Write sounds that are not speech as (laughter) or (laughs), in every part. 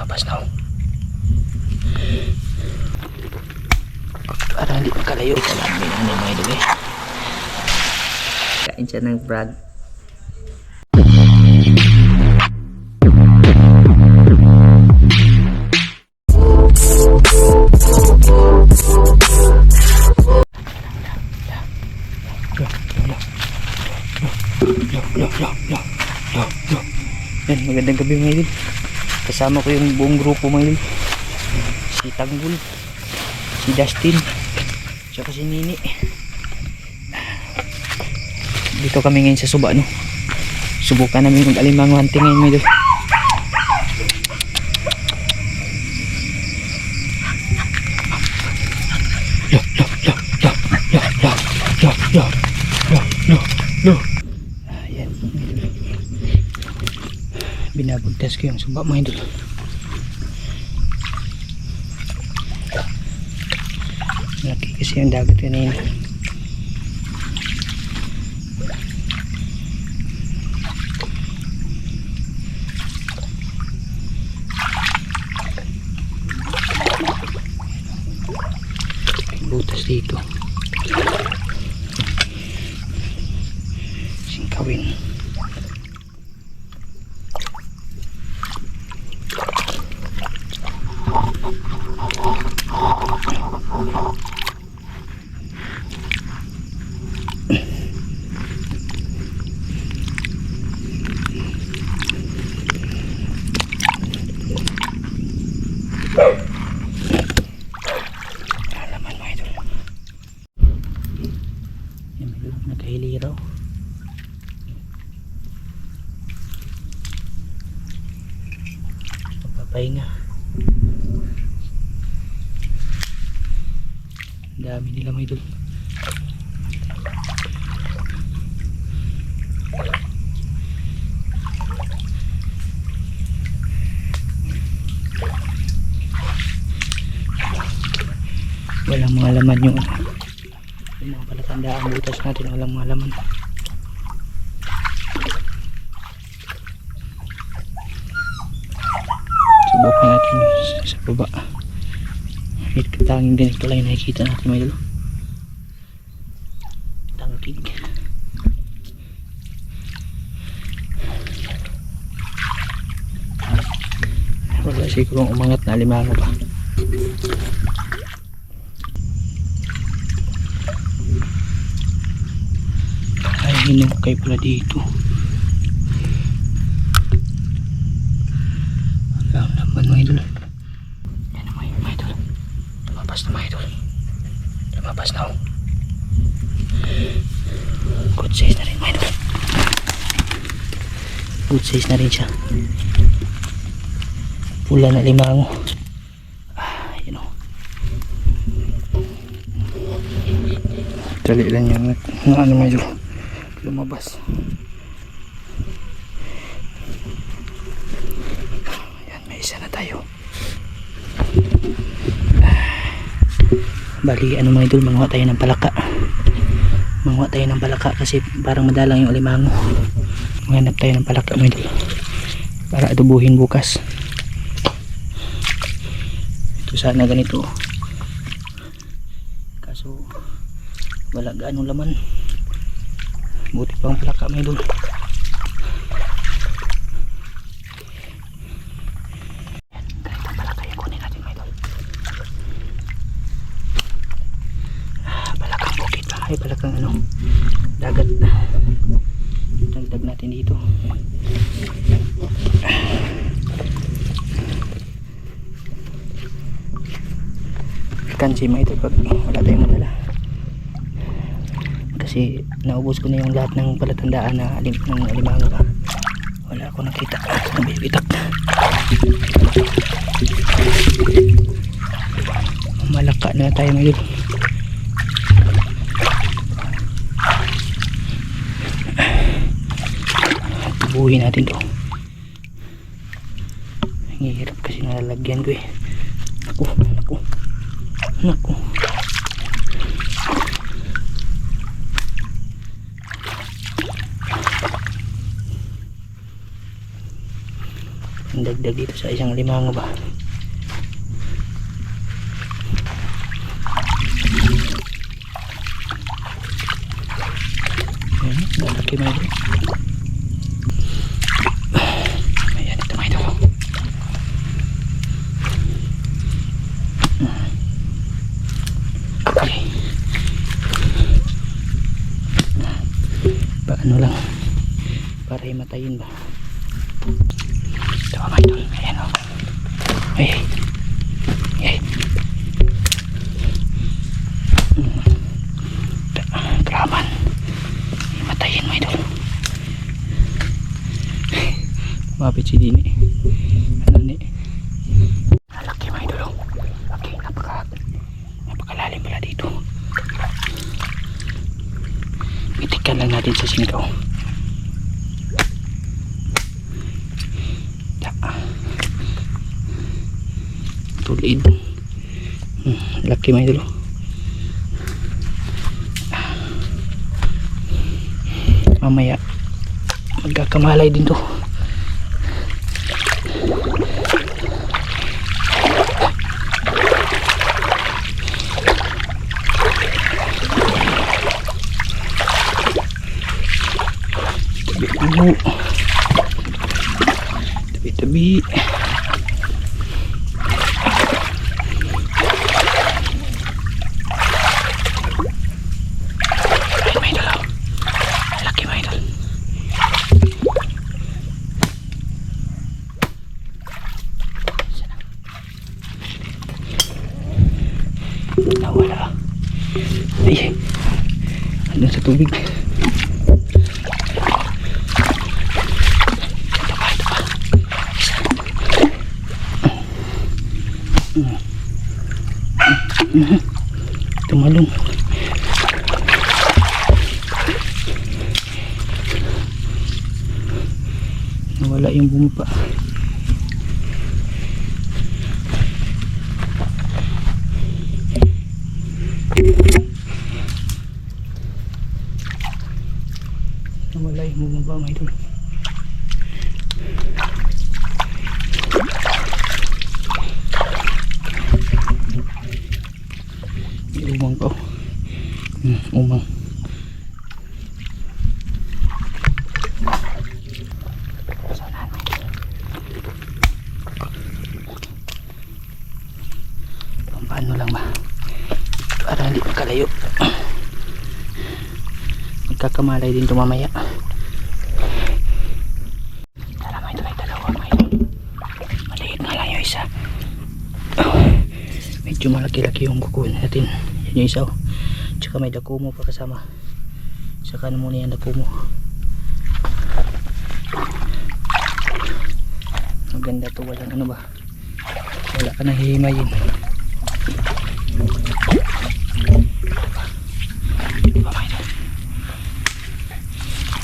Lumabas na oh. Parang hindi makalayo. Ito lang may ano mga idol eh. Kain siya ng brag. Yan, magandang gabi mga idol. Kasama ko yung buong grupo idol. Si Tanggol, si Dustin, tsaka si Nini. Dito kami ngayon sa suba, no? Subukan namin mag alimango hunting ngayon mga idol. Lo, lo, lo, lo, lo. Ayan. Binabagtas ko yung suba mga idol. Laki kasi yung dagat kanina. May butas dito. Singkawin. Alaman mga idol. Yan, may lulog na kahiliraw. Papapahinga. Ang dami nila mga idol. walang mga laman yung ano mga palatandaan butas natin walang mga laman subukan natin sa, baba. Kahit katanging ganito lang yung nakikita natin may dulo tangkig wala sigurong umangat na limango pa ay hinukay pala dito. Alam naman mga idol? Yan na mga mga idol. Lumabas na mga idol. Lumabas na oh. Good size na rin mga idol. Good size na rin siya. Pula na limango ah yun oh. Dali lang yung ano medyo lumabas. Yan may isa na tayo. Ah. bali ano mga idol manguha tayo ng palaka. Manguha tayo ng palaka kasi parang madalang yung alimango. Maghanap tayo ng palaka mga idol. Para adubuhin bukas. Ito sana ganito. Kaso wala gaano laman buti pang palaka may doon ah, ay palakang ano dagat. Dagdag natin dito. Kansi ito pag wala tayong madala kasi naubos ko na yung lahat ng palatandaan na alim, ng alimango pa. Wala ako nakita. Nabibitak malaka na tayo ngayon. Tubuhin natin to. Hirap kasi nalalagyan ko eh. Naku naku. Naku ang dagdag dito sa isang limango ba Ayan, malaki mga idol ayan ito mga idol okay paano lang para himatayin ba ito mga idol ayan o ay ay Mm. Ta- kraman himatayin mga idol mapit si Dini ano ni malaki mga idol oh. okay napaka napakalalim pala dito itikan lang natin sa singkaw Ta. tulid hmm, laki mga idol oh. mamaya magkakamalay din to tabi tabi tabi tabi ay may idol oh. laki mga idol Sana. nawala ay ano sa tubig ito pa ito pa isa Mm. Mhm. tumalong nawala yung bumpa yung bumaba mga idol umang pa hmm, umang paano lang ba? Para hindi makalayo (clears throat) magkakamalay din ito mamaya tara may ito may dalawa may maliit nga lang yung isa medyo malaki-laki yung kuko natin yan yung isa oh. tsaka may dakumo pa kasama. Saka ano muna yung dakumo. Maganda to walang ano ba? Wala ka nang hihimayin Diba, may idol?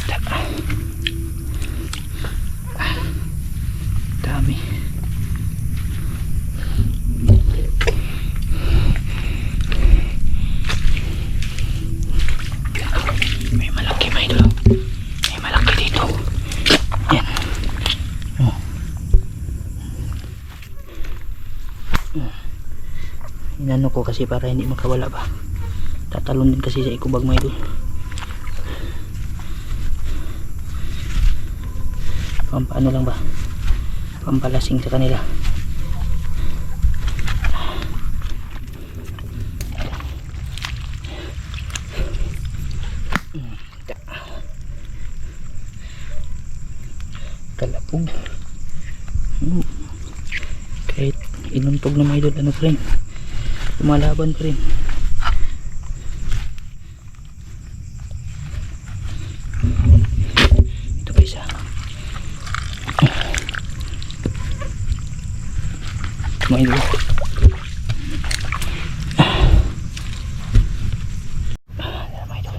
Da- Ah. dami may malaki may idol may malaki dito yan oh. Oh. inano ko kasi para hindi makawala ba? Tatalon din kasi sa ikubag mga idol pampaano lang ba? Pampalasing sa kanila. Kalapog Hmm. kahit inuntog na mga idol ano rin lumalaban pa rin. Ito pa isa. Mga idol Ah, yan, mga idol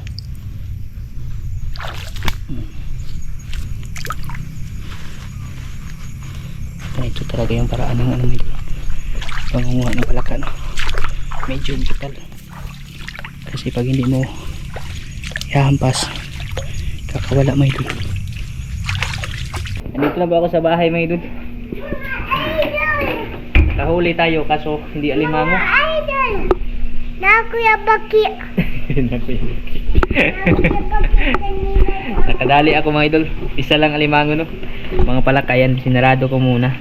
ito talaga yung paraan ng ano mga idol pangunguha ng palaka no medyo vital kasi pag hindi mo ihahampas kakawala mga idol andito na ba ako sa bahay mga idol Nakahuli tayo kaso hindi alimango. Idol! Na Kuya Baki. (laughs) (laughs) Nakadali ako mga idol. Isa lang alimango no. Mga palakayan, sinarado ko muna.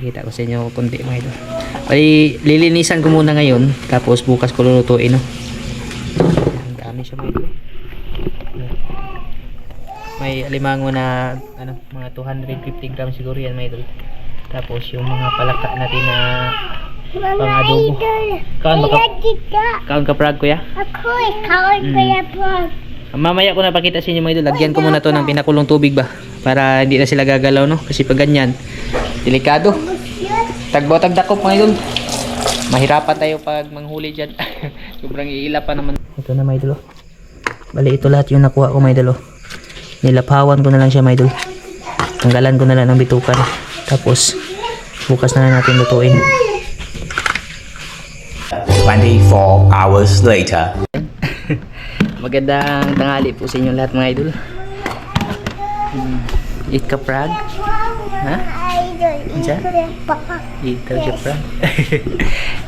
Pakita ko sa inyo kunti mga idol. Ay, lilinisan ko muna ngayon. Tapos bukas ko lulutuin no. Ang dami siya idol. May alimango na ano, mga 250 grams siguro yan mga idol. Tapos yung mga palaka natin na Pang adobo. Kaon Tita. kaon ka prag kuya. Ako eh. Kaon Mm. Kuya Pog. Mamaya ko na pakita sa inyo mga idol. Lagyan ko muna to ng pinakulong tubig ba. Para hindi na sila gagalaw no. Kasi pag ganyan, delikado. Tagbo tagdakop mga idol. Mahirapan tayo pag manghuli dyan. (laughs) Sobrang iila pa naman. Ito na mga idol. Bali ito lahat yung nakuha ko mga idol. Nilapawan ko na lang siya mga idol. Tanggalan ko na lang ng bitukan. Tapos bukas na lang natin lutuin. 24 hours later. (laughs) Magandang tanghali po sa inyo lahat mga idol. Hmm. Eat ka prag? Ha? Diyan? Kuya Pog. Dito siya pra.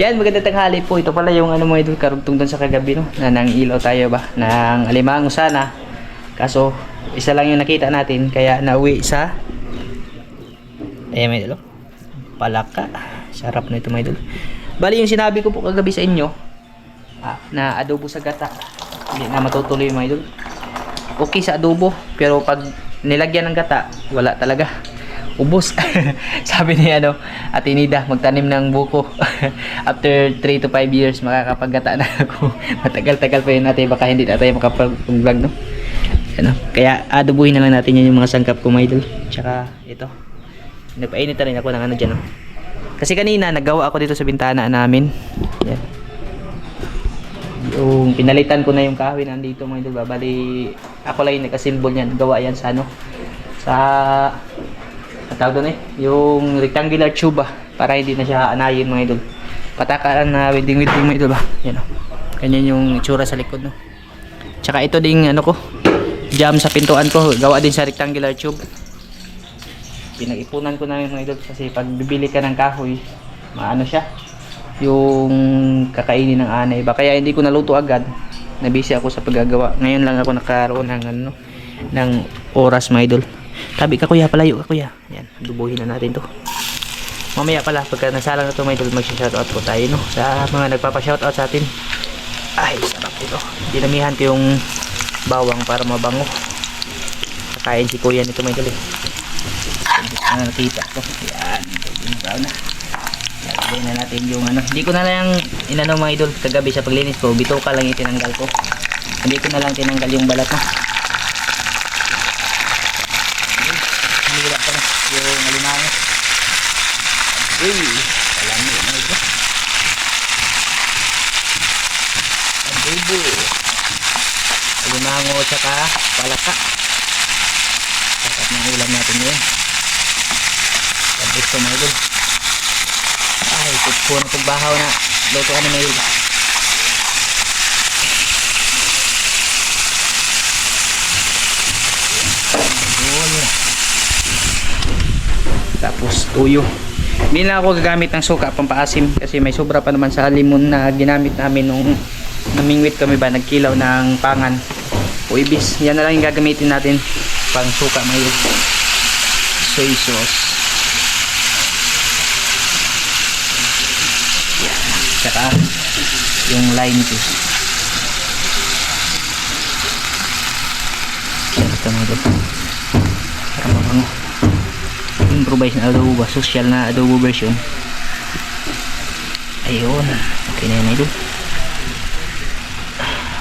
Yan, magandang tanghali po. Ito pala yung ano mga idol, karugtong doon sa kagabi, no? Na nang ilaw tayo ba? Nang alimango sana. Kaso, isa lang yung nakita natin, kaya nauwi sa... Eh, mga idol. Palaka. Sarap na ito mga idol. Bali, yung sinabi ko po kagabi sa inyo, ah, na adobo sa gata. Hindi na matutuloy mga idol. Okay sa adobo, pero pag nilagyan ng gata, wala talaga ubos. (laughs) Sabi ni ano, Ate Nida, magtanim ng buko. (laughs) After 3 to 5 years, makakapaggata na (laughs) ako. Matagal-tagal pa yun natin, baka hindi na tayo makapag-vlog, no? Ano, kaya adobuhin na lang natin yan yung mga sangkap ko, my idol. Tsaka, ito. Nagpainit na rin ako ng ano dyan, no? Kasi kanina, naggawa ako dito sa bintana namin. Yan. Yung pinalitan ko na yung kahoy nandito, mga idol. Bali, ako lang yung nagka-symbol niyan. Gawa yan sa ano? Sa tawag doon eh, yung rectangular tube ba, para hindi na siya anayin mga idol. Patakaran na wedding wedding mga idol ba. Yan o. Ganyan yung itsura sa likod no. Tsaka ito ding ano ko, jam sa pintuan ko, gawa din sa rectangular tube. Pinag-ipunan ko na yung mga idol kasi pag bibili ka ng kahoy, maano siya, yung kakainin ng anay ba. Kaya hindi ko naluto agad. Nabisi ako sa paggagawa. Ngayon lang ako nakaroon ng ano, ng oras mga idol. Tabi ka kuya, palayo ka kuya. Yan, dubuhin na natin to. Mamaya pala, pagka nasalang na to mga idol, mag-shoutout po tayo no. Sa mga nagpapa-shoutout sa atin. Ay, sarap ito. Dinamihan ko yung bawang para mabango. Kakain si kuya nito mga idol eh. Na nakita ko. Yan, brown na. Lagay na natin yung ano. Hindi ko na lang inano mga idol kagabi sa paglinis ko. Bito ka lang yung tinanggal ko. Hindi ko na lang tinanggal yung balat no. Hinila pa na yung alimango. Uy, alam mo na ito. Adobo. Alimango tsaka palaka. Sakat ng ulam natin yun. Tapos ito mga idol. Ay, tutpo na itong bahaw na lutuan ni Mayul. Yun. Tapos tuyo. Hindi na ako gagamit ng suka pampaasim kasi may sobra pa naman sa limon na ginamit namin nung namingwit kami ba nagkilaw ng pangan o ibis. Yan na lang yung gagamitin natin pang suka mayul. Soy sauce. Tsaka yung lime juice. Ito na ito. Para mabango. Improvise na adobo ba? Social na adobo version. Ayun. Okay na yun idol.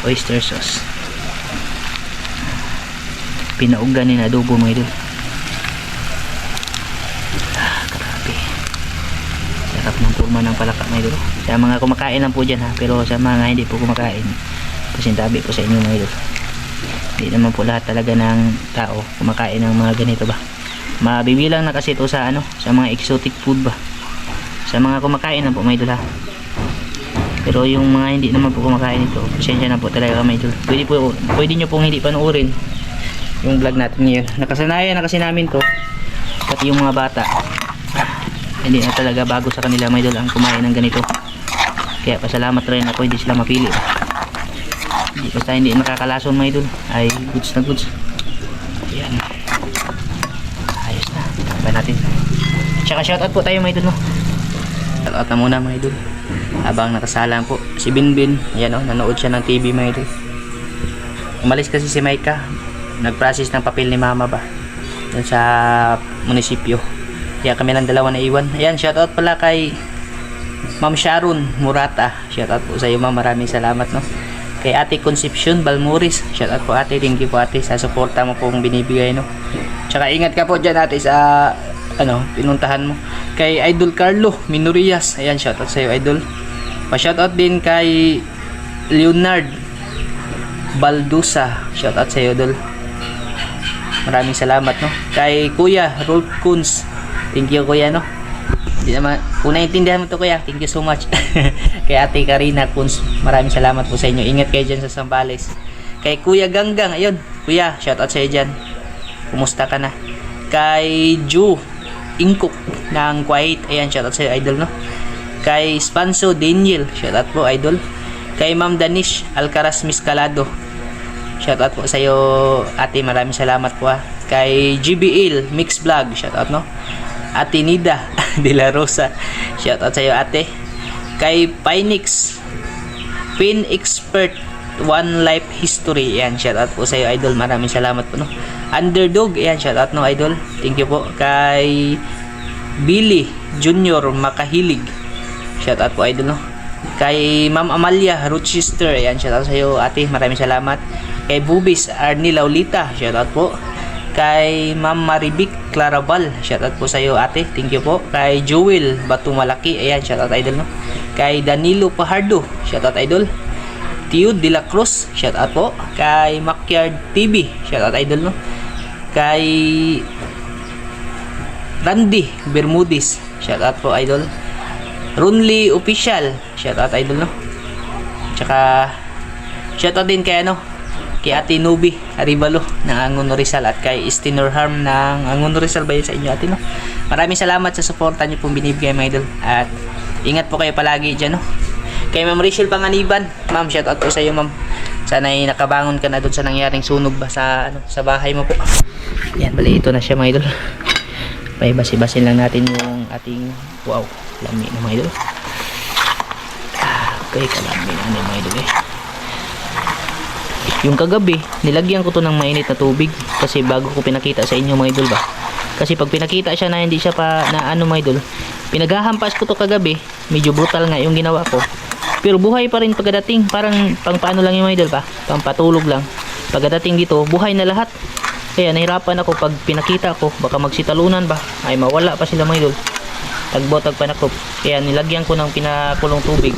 Oyster sauce. Pinaugan ni adobo mga idol. Ah, grabe. Sarap ng kurma ng palaka mga idol. Sa mga kumakain lang po dyan ha. Pero sa mga hindi po kumakain. Pasintabi po sa inyo mga idol. Hindi naman po lahat talaga ng tao kumakain ng mga ganito ba. Mabibilang na kasi ito sa ano, sa mga exotic food ba. Sa mga kumakain lang po mga idol ha. Pero yung mga hindi naman po kumakain ito, pasensya na po talaga mga idol. Pwede po, pwede nyo pong hindi panuorin yung vlog natin ngayon. Nakasanayan na kasi namin to. Pati yung mga bata. hindi na talaga bago sa kanila mga idol ang kumain ng ganito kaya pasalamat rin ako hindi sila mapili basta hindi nakakalason mga idol ay goods na goods yan ayos na tapay natin tsaka shoutout po tayo mga idol no? Shoutout na muna mga idol. Habang nakasalang po si Binbin yan o nanood siya ng TV mga idol. Umalis kasi si Maika. Nag-process ng papel ni mama ba? Dun sa munisipyo. Kaya kami lang dalawa na iwan ayan shoutout pala kay Ma'am Sharon Murata. Shoutout po sa iyo ma'am. Maraming salamat no? Kay Ate Concepcion Balmuris. Shoutout po ate. Thank you po ate sa suporta mo pong binibigay no? Tsaka ingat ka po dyan ate sa ano pinuntahan mo kay Idol Carlo Minorias ayan shoutout sa iyo idol pa shoutout din kay Leonard Baldusa shoutout sa iyo idol Maraming salamat no. Kay Kuya Rolf Kunz. Thank you Kuya no. Hindi naman kung naiintindihan mo to Kuya, thank you so much. (laughs) Kay Ate Karina Kunz, maraming salamat po sa inyo. Ingat kayo diyan sa Sambales. Kay Kuya Ganggang, ayun. Kuya, shout out sa iyo diyan. Kumusta ka na? Kay Ju Ingkok ng Kuwait. Ayan, shout out sa idol no. Kay Spanso Daniel, shout out po idol. Kay Ma'am Danish Alcaraz Miscalado, Shoutout po sa iyo, ate. Maraming salamat po ah. Kay GBL Mix Vlog, shoutout no. Ate Nida (laughs) De La Rosa, shoutout sa iyo, ate. Kay Pinix Pin Expert One Life History, yan, shoutout po sa iyo, idol. Maraming salamat po no. Underdog, yan, shoutout no, idol. Thank you po. Kay Billy Junior Makahilig, shoutout po, idol no. Kay Ma'am Amalia Rochester, ayan, shoutout sa iyo, ate. Maraming salamat. Kay Bubis Arnie Laulita, shoutout po. Kay Ma'am Maribic Claraval, shoutout po sa iyo, ate. Thank you po. Kay Jewel Batumalaki, ayan, shoutout idol no. Kay Danilo Pahardo, shoutout idol. Tio De La Cruz, shoutout po. Kay Makyard TV, shoutout idol no. Kay Randy Bermudez, shoutout po idol. Runly Official. Shoutout idol no. Tsaka shoutout din kay ano kay Ate Nubi Arivalo ng Angono Rizal at kay Istinor Harm ng Angono Rizal ba yun sa inyo ate no. Maraming salamat sa suporta niyo pong binibigay mga idol at ingat po kayo palagi diyan no. Kay Ma'am Rachel Panganiban, ma'am shoutout po sa iyo ma'am. Sana ay nakabangon ka na doon sa nangyaring sunog ba sa ano sa bahay mo po. Yan, bali ito na siya mga idol. Paibasi-basin lang natin yung ating wow, lami na mga idol. Ah, okay, kalami na mga idol eh. Yung kagabi, nilagyan ko to ng mainit na tubig kasi bago ko pinakita sa inyo mga idol ba. Kasi pag pinakita siya na hindi siya pa na ano mga idol, pinaghahampas ko to kagabi, medyo brutal nga yung ginawa ko. Pero buhay pa rin pagdating, parang pang paano lang yung mga idol pa, pang patulog lang. Pagdating dito, buhay na lahat. Kaya nahirapan ako pag pinakita ko, baka magsitalunan ba, ay mawala pa sila mga idol. Tagbotag panakop. Kaya nilagyan ko ng pinakulong tubig.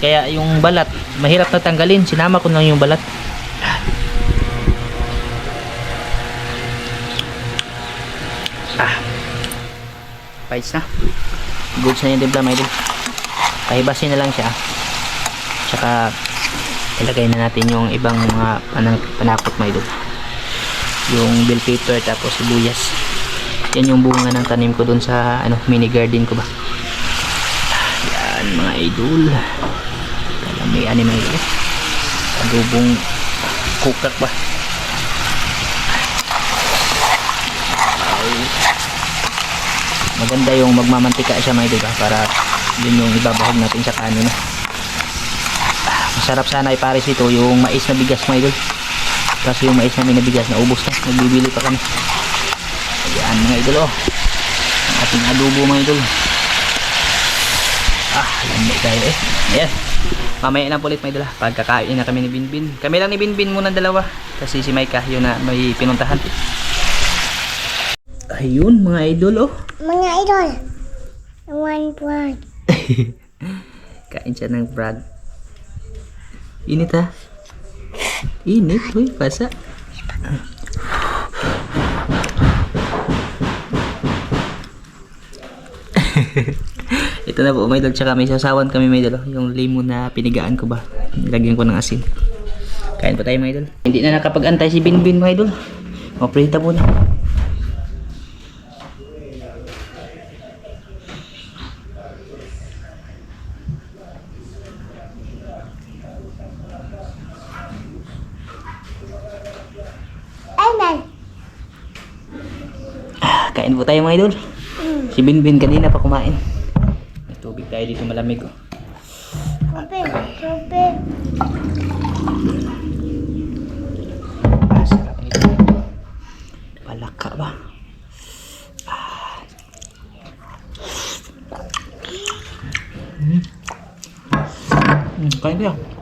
Kaya yung balat, mahirap na tanggalin. Sinama ko lang yung balat. Ah. Pites na. Goods na yung mga idol. Pahibasin na lang siya. Tsaka, ilagay na natin yung ibang mga panakot, mga idol. Yung bell pepper, tapos sibuyas. Yan yung bunga ng tanim ko dun sa ano, mini garden ko ba. Yan, mga idol. Kalamian ni mga idol. Adobong kukak ba. maganda yung magmamantika siya mga idol ba para yun yung ibabahog natin sa kanin no? Masarap sana ipares ito yung mais na bigas mga idol kasi yung mais namin na bigas na ubos na. Nagbibili pa kami. Ayan mga idol oh. Ang ating adobo mga idol. Ah lami tayo eh. Ayan. Mamaya na ulit mga idol ah. pagkakain na kami ni Binbin. Kami lang ni Binbin muna dalawa. Kasi si Maika yun na may pinuntahan. Ayun mga idol oh. Mga idol. One word. (laughs) Kain siya ng brad. Init ha? Init, uy, pasa. (laughs) Ito na po, may idol. Tsaka may sasawan kami, may oh. Yung lemon na pinigaan ko ba? Lagyan ko ng asin. Kain pa tayo, may idol. Hindi na nakapag-antay si Binbin, may idol. Maprita po na. Kain po tayo mga idol. Si Binbin kanina pa kumain. May tubig tayo dito malamig oh. Kopi, kopi. Ah, sarap nito. Palaka ba? Ah. Mm. Mm, kain tayo.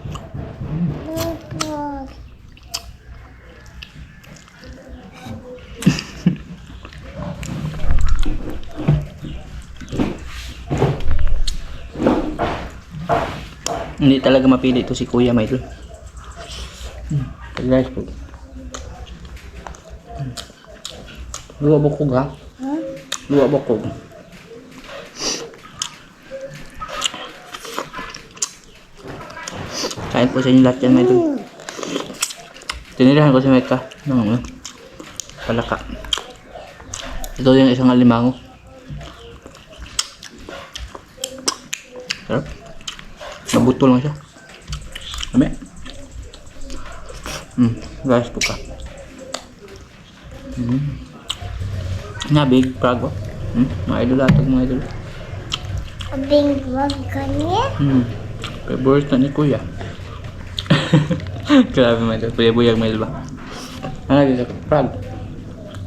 Hindi talaga mapili ito si Kuya Maidol. Hmm. Guys po. Hmm. Luwa bukog ha? Huh? Luwa bukog. Kain po sa inyo lahat yan Maidol. Mm. Tinirahan ko si Mecca ng ano, palaka. Ito yung isang alimango. Nabuto lang siya. Kami. Hmm, guys, buka. Hmm. Nga, big prago. Hmm, mga idol atog mga idol. Abing wag kanya. Hmm. Favorite na ni Kuya. (laughs) Grabe mga idol. Kuya Buyag mga idol ba? Ano dito? Prag.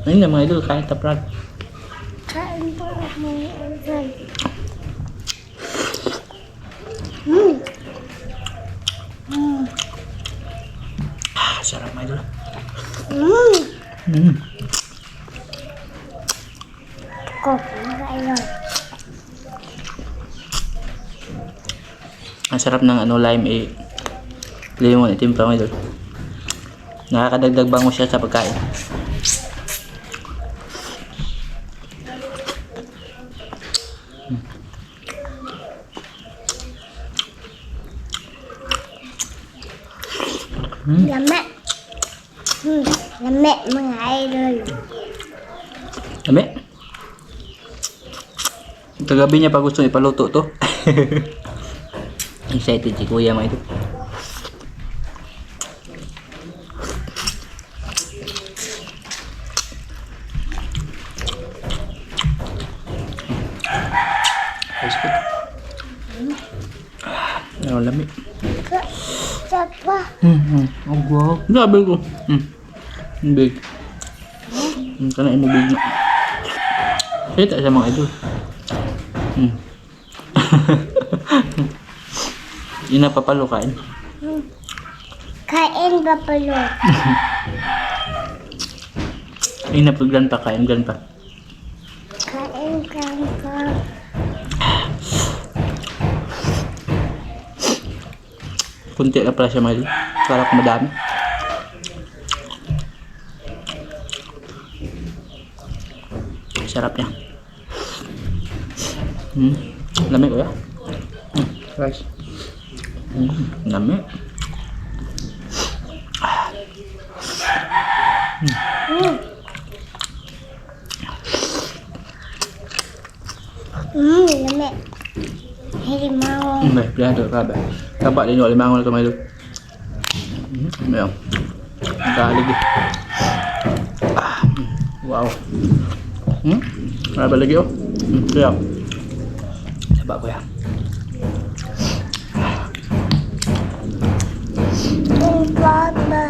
Ayun na mga idol, kain ta prag. Kain ako mga ulan. Hmm. Hmm. Ah, sarap mga idol. Kain. Ang sarap ng ano lime eh. Lemon itim pa idol. Nakakadagdag bango siya sa pagkain. Lama. (laughs) Hmm. Lama mga idol. Dami. Kagabi niya pa gusto ipaluto to. Excited si kuya mga idol. Ano lami. Sa- Sapa. Hmm, hmm. Oh, wow. Grabe ko. Hmm. Ang big. Hmm, kana mo big na. Kita sa mga idol. Hmm. (laughs) Yun na papalo kain. Kain ba palo? Yun na paglan pa kain, gan pa. Kain, kain, kain. Kunti lang pala siya idol. Para kung madami. Sarap niya. Hmm. Lamig ko ya. Hmm. Rice. Hmm. Lamig. Hmm, lama. Halimau. Hmm. Baik, biar ada kabar. Kabar dia nak limang orang tu Hmm. Ya. Dah lagi. Ah. hmm. Wow. Hmm. Ada lagi oh. Hmm. Siap. Sebab apa ya? Pink baba.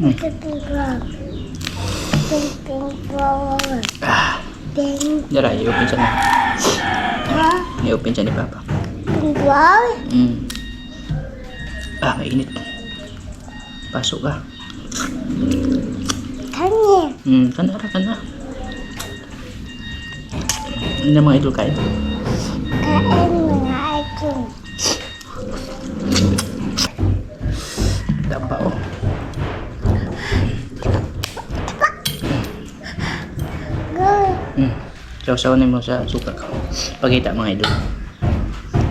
Hmm. Pink baba. Pink pink baba. Ah. Pink Jara, i-open siya na. ha? I-open siya ni Papa. Pink baba. Hmm. Ah, mainit. Pasok ka. Kanya. Hmm, kana ra kana. Ini na mga idol kain. Kain mga item. Dapa oh. Hmm. Saw-saw na mo sa suka ka. Pakita mga idol.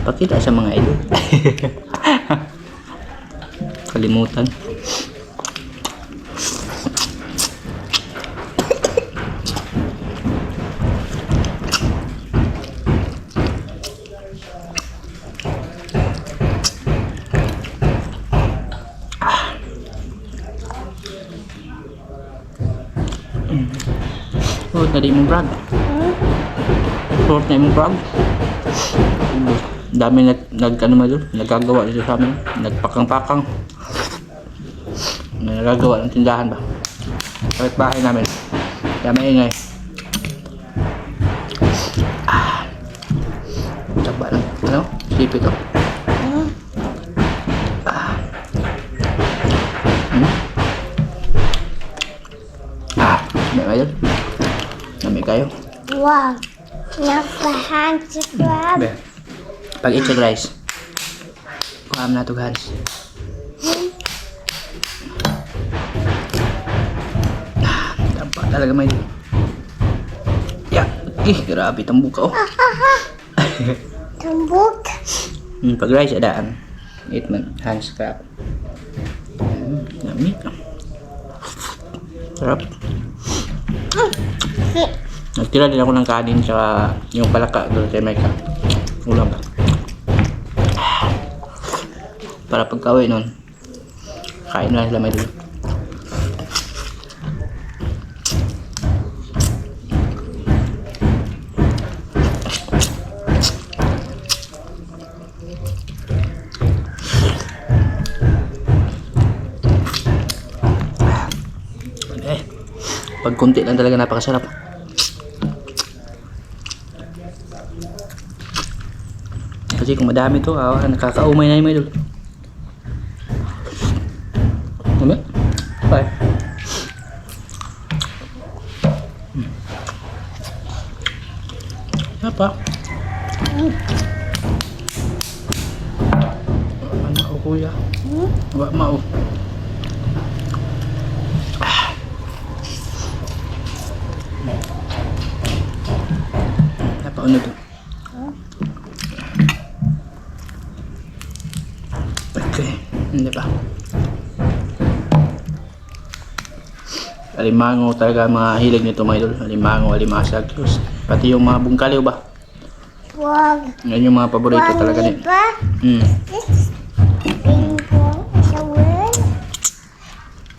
Pakita sa mga idol. (laughs) Kalimutan. Oh, dali mong brag. Short na mong brag. Dami nag, nag ano man doon, nagagawa dito sa amin. Nagpakang-pakang. Nagagawa ng tindahan ba? Kahit bahay namin. Kaya maingay. Pag itcha guys. Kuham na to guys. Dampa talaga may. Ya, ih grabe buka oh. Tumbuk. Hmm, pag rice adaan. Eat man hands crab. Hmm, yummy. Sarap. Nagtira din ako ng kanin sa yung palaka doon kay Micah. Ulam ba? Para pagkawi nun, kain na sila may dito. Okay. Pag kunti lang talaga napakasarap. Kasi kung madami to, ah, nakakaumay na yung mga idol. Apa? Ano ako kuya? Wa mau. Napaano to? Okay, hindi pa. Alimango talaga mga hilig nito mga idol. Alimango, alimasag. Tapos, Pati yung mga bungkaliw ba? Wag. Yan yung mga paborito Wag talaga iba. Hmm.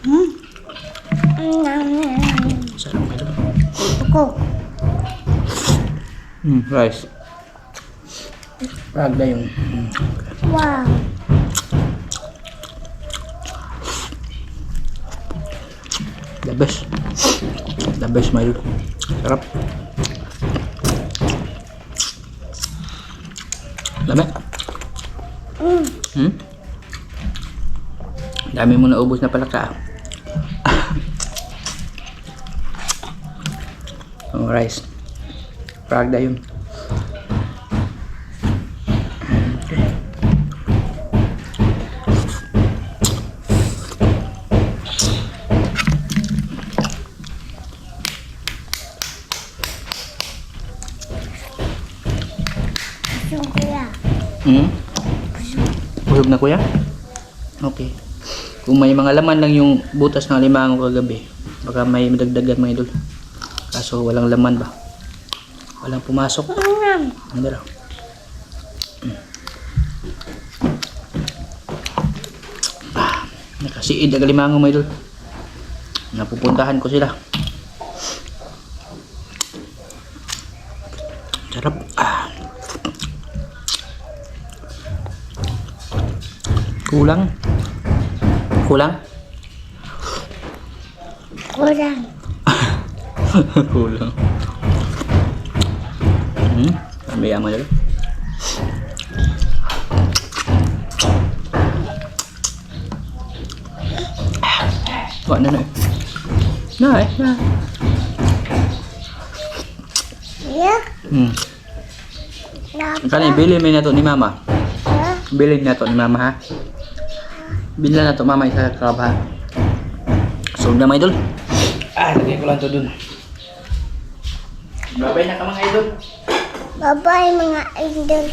Hmm? Sarap mga idol. Ako. Hmm, rice. Ragda yung... Hmm. Wow. The best. The best mga idol. Sarap. Dami. Mm. Hmm? Dami mo na ubos na pala ka. oh, (coughs) rice. Pragda yun. Na kuya? Okay. Kung may mga laman lang yung butas ng limango kagabi, baka may madagdagan mga idol. Kaso walang laman ba? Walang pumasok. Ano daw? Ah, nakasiid ang limango mga idol. Napupuntahan ko sila. Sarap. Ah. Kulang. Kulang? Kurang. (laughs) Kulang. Hmm? Kami yaman dulu. Buat na na. Na eh, na. Ya. Hmm. Napa. Kani bili mi na to ni mama. Ha? Bili na to ni mama ha. Bili na to mama isa ka ba. So na mga idol. Ah, lagay ko lang to dun. Babay na ka mga idol. Bye-bye mga idol.